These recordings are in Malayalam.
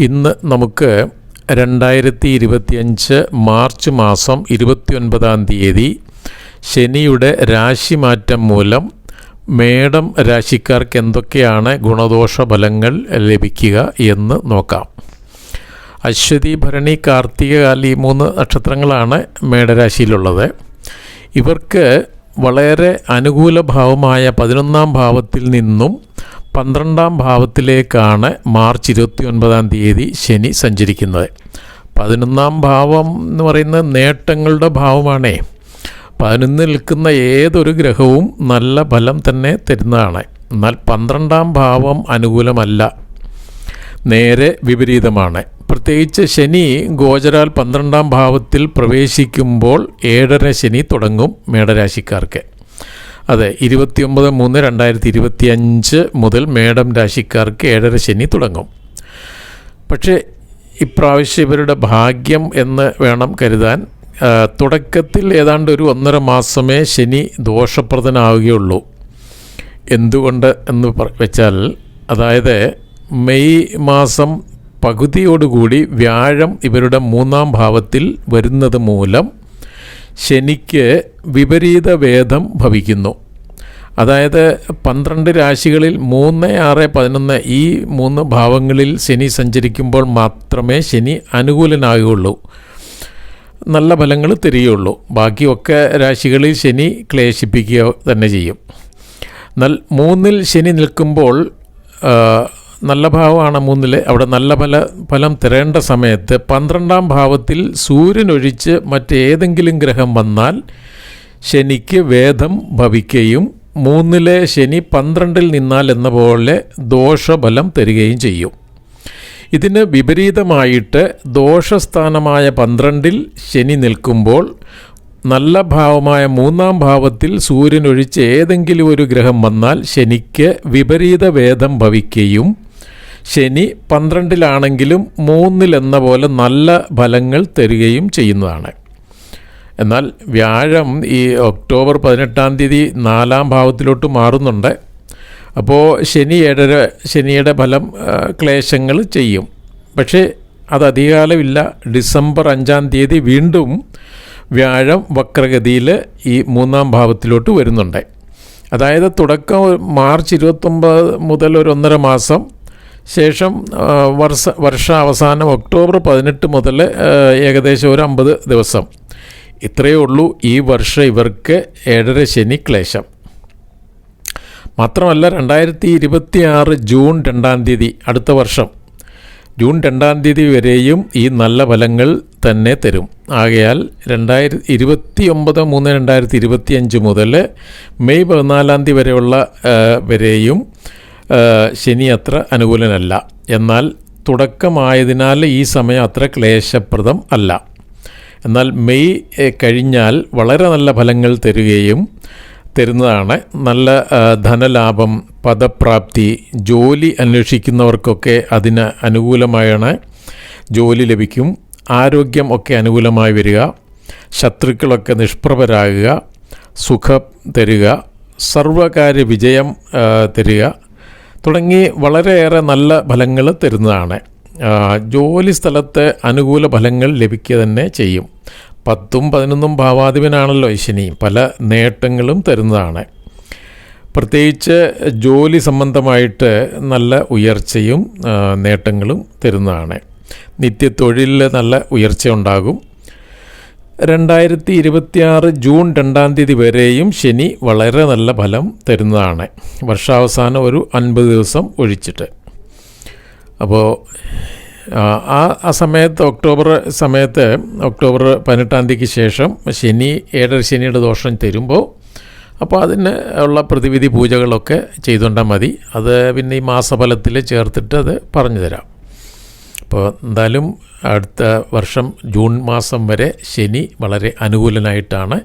ഇന്ന് നമുക്ക് രണ്ടായിരത്തി ഇരുപത്തിയഞ്ച് മാർച്ച് മാസം ഇരുപത്തിയൊൻപതാം തീയതി ശനിയുടെ രാശിമാറ്റം മൂലം മേടം രാശിക്കാർക്ക് എന്തൊക്കെയാണ് ഗുണദോഷ ഫലങ്ങൾ ലഭിക്കുക എന്ന് നോക്കാം. അശ്വതി ഭരണി കാർത്തിക കാലി മൂന്ന് നക്ഷത്രങ്ങളാണ് മേടരാശിയിലുള്ളത്. ഇവർക്ക് വളരെ അനുകൂല ഭാവമായ പതിനൊന്നാം ഭാവത്തിൽ നിന്നും പന്ത്രണ്ടാം ഭാവത്തിലേക്കാണ് മാർച്ച് ഇരുപത്തി ഒൻപതാം തീയതി ശനി സഞ്ചരിക്കുന്നത്. പതിനൊന്നാം ഭാവം എന്ന് പറയുന്നത് നേട്ടങ്ങളുടെ ഭാവമാണേ. പതിനൊന്ന് നിൽക്കുന്ന ഏതൊരു ഗ്രഹവും നല്ല ഫലം തന്നെ തരുന്നതാണ്. എന്നാൽ പന്ത്രണ്ടാം ഭാവം അനുകൂലമല്ല. നേരെ വിപരീതമാണ്. പ്രത്യേകിച്ച് ശനി ഗോചരാൽ പന്ത്രണ്ടാം ഭാവത്തിൽ പ്രവേശിക്കുമ്പോൾ ഏഴര ശനി തുടങ്ങും മേടരാശിക്കാർക്ക്. അതെ ഇരുപത്തിയൊമ്പത് മൂന്ന് രണ്ടായിരത്തി ഇരുപത്തി അഞ്ച് മുതൽ മേഡം രാശിക്കാർക്ക് ഏഴര ശനി തുടങ്ങും. പക്ഷേ ഇപ്രാവശ്യം ഇവരുടെ ഭാഗ്യം എന്ന് വേണം കരുതാൻ. തുടക്കത്തിൽ ഏതാണ്ട് ഒരു ഒന്നര മാസമേ ശനി ദോഷപ്രദനാവുകയുള്ളൂ. എന്തുകൊണ്ട് എന്ന് വെച്ചാൽ അതായത് മെയ് മാസം പകുതിയോടുകൂടി വ്യാഴം ഇവരുടെ മൂന്നാം ഭാവത്തിൽ വരുന്നത് മൂലം ശനിക്ക് വിപരീത വേദം ഭവിക്കുന്നു. അതായത് പന്ത്രണ്ട് രാശികളിൽ മൂന്ന് ആറ് പതിനൊന്ന് ഈ മൂന്ന് ഭാവങ്ങളിൽ ശനി സഞ്ചരിക്കുമ്പോൾ മാത്രമേ ശനി അനുകൂലനാകുകയുള്ളൂ. നല്ല ഫലങ്ങൾ തരികയുള്ളൂ. ബാക്കിയൊക്കെ രാശികളിൽ ശനി ക്ലേശിപ്പിക്കുക തന്നെ ചെയ്യും. എന്നാൽ മൂന്നിൽ ശനി നിൽക്കുമ്പോൾ നല്ല ഭാവമാണ് മൂന്നിൽ അവിടെ നല്ല ഫല ഫലം തരേണ്ട സമയത്ത് പന്ത്രണ്ടാം ഭാവത്തിൽ സൂര്യനൊഴിച്ച് മറ്റേതെങ്കിലും ഗ്രഹം വന്നാൽ ശനിക്ക് വേദം ഭവിക്കുകയും മൂന്നിലെ ശനി പന്ത്രണ്ടിൽ നിന്നാൽ എന്ന പോലെ ദോഷഫലം തരികയും ചെയ്യും. ഇതിന് വിപരീതമായിട്ട് ദോഷസ്ഥാനമായ പന്ത്രണ്ടിൽ ശനി നിൽക്കുമ്പോൾ നല്ല ഭാവമായ മൂന്നാം ഭാവത്തിൽ സൂര്യനൊഴിച്ച് ഏതെങ്കിലും ഒരു ഗ്രഹം വന്നാൽ ശനിക്ക് വിപരീത വേദം ഭവിക്കുകയും ശനി പന്ത്രണ്ടിലാണെങ്കിലും മൂന്നിലെന്ന പോലെ നല്ല ഫലങ്ങൾ തരികയും ചെയ്യുന്നതാണ്. എന്നാൽ വ്യാഴം ഈ ഒക്ടോബർ പതിനെട്ടാം തീയതി നാലാം ഭാവത്തിലോട്ട് മാറുന്നുണ്ട്. അപ്പോൾ ശനി ഏഴര ശനിയുടെ ഫലം ക്ലേശങ്ങൾ ചെയ്യും. പക്ഷേ അത് അധികാലമില്ല. ഡിസംബർ അഞ്ചാം തീയതി വീണ്ടും വ്യാഴം വക്രഗതിയിൽ ഈ മൂന്നാം ഭാവത്തിലോട്ട് വരുന്നുണ്ട്. അതായത് തുടക്കം മാർച്ച് ഇരുപത്തൊമ്പത് മുതൽ ഒരു ഒന്നര മാസം ശേഷം വർഷ വർഷാവസാനം ഒക്ടോബർ പതിനെട്ട് മുതൽ ഏകദേശം ഒരു അമ്പത് ദിവസം. ഇത്രയേ ഉള്ളൂ ഈ വർഷം ഇവർക്ക് ഏഴര ശനി ക്ലേശം. മാത്രമല്ല രണ്ടായിരത്തി ഇരുപത്തി ആറ് ജൂൺ രണ്ടാം തീയതി അടുത്ത വർഷം. ജൂൺ രണ്ടാം തീയതി വരെയും ഈ നല്ല ഫലങ്ങൾ തന്നെ തരും. ആകയാൽ രണ്ടായിരത്തി ഇരുപത്തി ഒമ്പത് മൂന്ന് രണ്ടായിരത്തി ഇരുപത്തി അഞ്ച് മുതൽ മെയ് പതിനാലാം തീയതി വരെയുള്ള വരെയും ശനി അത്ര അനുകൂലനല്ല. എന്നാൽ തുടക്കമായതിനാൽ ഈ സമയം അത്ര ക്ലേശപ്രദം അല്ല. എന്നാൽ മെയ് കഴിഞ്ഞാൽ വളരെ നല്ല ഫലങ്ങൾ തരികയും തരുന്നതാണ്. നല്ല ധനലാഭം പദപ്രാപ്തി ജോലി അന്വേഷിക്കുന്നവർക്കൊക്കെ അതിന് അനുകൂലമായാണ്. ജോലി ലഭിക്കും ആരോഗ്യം ഒക്കെ അനുകൂലമായി വരിക ശത്രുക്കളൊക്കെ നിഷ്പ്രഭരാകുക സുഖം തരിക സർവകാര്യ വിജയം തരിക തുടങ്ങി വളരെയേറെ നല്ല ഫലങ്ങൾ തരുന്നതാണ്. ജോലി സ്ഥലത്ത് അനുകൂല ഫലങ്ങൾ ലഭിക്കുക തന്നെ ചെയ്യും. പത്തും പതിനൊന്നും ഭാവാധിപനാണല്ലോ ശനി. പല നേട്ടങ്ങളും തരുന്നതാണ്. പ്രത്യേകിച്ച് ജോലി സംബന്ധമായിട്ട് നല്ല ഉയർച്ചയും നേട്ടങ്ങളും തരുന്നതാണ്. നിത്യത്തൊഴിലിൽ നല്ല ഉയർച്ച ഉണ്ടാകും രണ്ടായിരത്തി ഇരുപത്തിയാറ് ജൂൺ രണ്ടാം തീയതി വരെയും ശനി വളരെ നല്ല ഫലം തരുന്നതാണ്. വർഷാവസാനം ഒരു അൻപത് ദിവസം ഒഴിച്ചിട്ട്. അപ്പോൾ ആ ആ- സമയത്ത് ഒക്ടോബർ സമയത്ത് ഒക്ടോബർ പതിനെട്ടാം തീയതിക്ക് ശേഷം ശനി ഏഴര ശനിയുടെ ദോഷം തരുമ്പോൾ അപ്പോൾ അതിന് ഉള്ള പ്രതിവിധി പൂജകളൊക്കെ ചെയ്തുകൊണ്ടാൽ മതി. അത് പിന്നെ ഈ മാസഫലത്തിൽ ചേർത്തിട്ട് അത് പറഞ്ഞു തരാം. അപ്പോൾ എന്തായാലും അടുത്ത വർഷം ജൂൺ മാസം വരെ ശനി വളരെ അനുകൂലനായിട്ടാണ്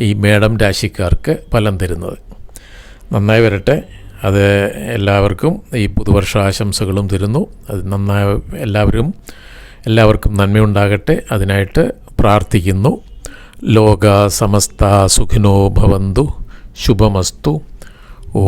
ഈ മേഡം രാശിക്കാർക്ക് ഫലം തരുന്നത്. നന്നായി വരട്ടെ. അത് എല്ലാവർക്കും ഈ പുതുവർഷ ആശംസകളും തരുന്നു. അത് നന്നായി എല്ലാവരും എല്ലാവർക്കും നന്മയുണ്ടാകട്ടെ. അതിനായിട്ട് പ്രാർത്ഥിക്കുന്നു. ലോക സമസ്ത സുഖിനോ ഭവന്തു. ശുഭമസ്തു. ഓ